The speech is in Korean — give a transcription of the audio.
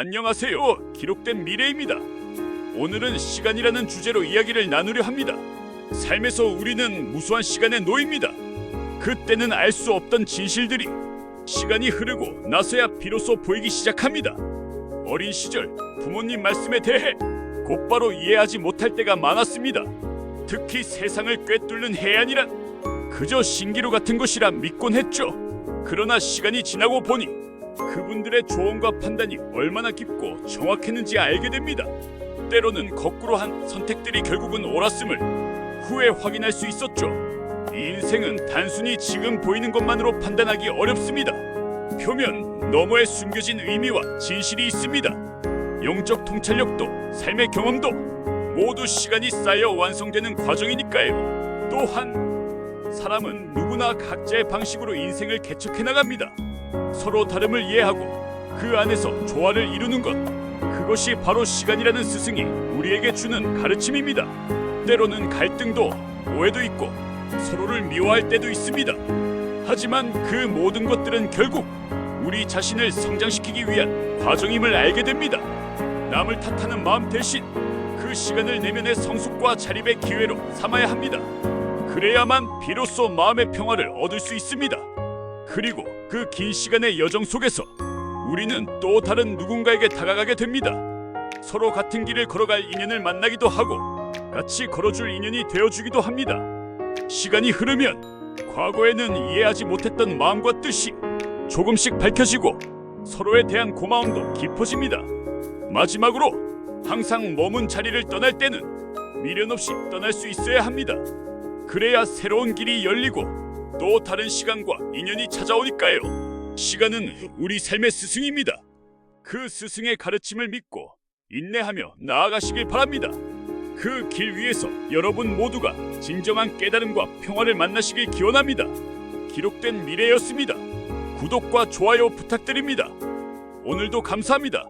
안녕하세요. 기록된 미래입니다. 오늘은 시간이라는 주제로 이야기를 나누려 합니다. 삶에서 우리는 무수한 시간에 놓입니다. 그때는 알 수 없던 진실들이 시간이 흐르고 나서야 비로소 보이기 시작합니다. 어린 시절 부모님 말씀에 대해 곧바로 이해하지 못할 때가 많았습니다. 특히 세상을 꿰뚫는 해안이란 그저 신기루 같은 것이라 믿곤 했죠. 그러나 시간이 지나고 보니 그분들의 조언과 판단이 얼마나 깊고 정확했는지 알게 됩니다. 때로는 거꾸로 한 선택들이 결국은 옳았음을 후에 확인할 수 있었죠. 이 인생은 단순히 지금 보이는 것만으로 판단하기 어렵습니다. 표면 너머에 숨겨진 의미와 진실이 있습니다. 영적 통찰력도 삶의 경험도 모두 시간이 쌓여 완성되는 과정이니까요. 또한 사람은 누구나 각자의 방식으로 인생을 개척해 나갑니다. 서로 다름을 이해하고 그 안에서 조화를 이루는 것 그것이 바로 시간이라는 스승이 우리에게 주는 가르침입니다. 때로는 갈등도 오해도 있고 서로를 미워할 때도 있습니다. 하지만 그 모든 것들은 결국 우리 자신을 성장시키기 위한 과정임을 알게 됩니다. 남을 탓하는 마음 대신 그 시간을 내면의 성숙과 자립의 기회로 삼아야 합니다. 그래야만 비로소 마음의 평화를 얻을 수 있습니다. 그리고 그 긴 시간의 여정 속에서 우리는 또 다른 누군가에게 다가가게 됩니다. 서로 같은 길을 걸어갈 인연을 만나기도 하고 같이 걸어줄 인연이 되어주기도 합니다. 시간이 흐르면 과거에는 이해하지 못했던 마음과 뜻이 조금씩 밝혀지고 서로에 대한 고마움도 깊어집니다. 마지막으로 항상 머문 자리를 떠날 때는 미련 없이 떠날 수 있어야 합니다. 그래야 새로운 길이 열리고 또 다른 시간과 인연이 찾아오니까요. 시간은 우리 삶의 스승입니다. 그 스승의 가르침을 믿고 인내하며 나아가시길 바랍니다. 그 길 위에서 여러분 모두가 진정한 깨달음과 평화를 만나시길 기원합니다. 기록된 미래였습니다. 구독과 좋아요 부탁드립니다. 오늘도 감사합니다.